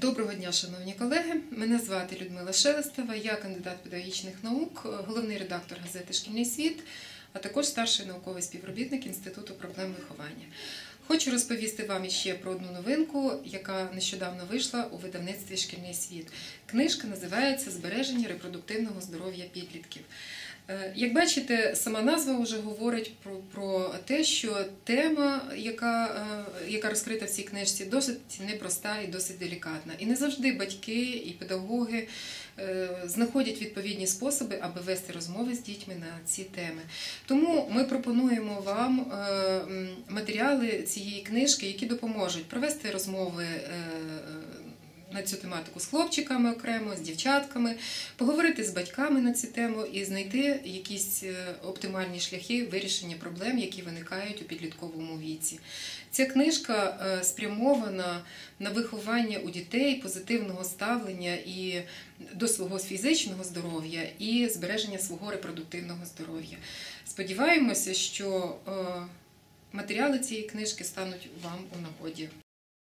Доброго дня, шановні колеги. Мене звати Людмила Шелестова, я кандидат педагогічних наук, головний редактор газети Шкільний світ, а також старший науковий співробітник Інституту проблем виховання. Хочу розповісти вам іще про одну новинку, яка нещодавно вийшла у видавництві Шкільний світ. Книжка називається Збереження репродуктивного здоров'я підлітків. Е, Як бачите, сама назва вже говорить про, про те, що тема, яка, е, яка розкрита в цій книжці, досить непроста і досить делікатна. І не завжди батьки і педагоги е, знаходять відповідні способи, аби вести розмови з дітьми на ці теми. Тому ми пропонуємо вам матеріали цієї книжки, які допоможуть провести розмови. На цю тематику з хлопчиками окремо, з дівчатками, поговорити з батьками на цю тему і знайти якісь е, оптимальні шляхи вирішення проблем, які виникають у підлітковому віці. Ця книжка е, спрямована на виховання у дітей позитивного ставлення і до свого фізичного здоров'я і збереження свого репродуктивного здоров'я. Сподіваємося, що е, матеріали цієї книжки стануть вам у нагоді.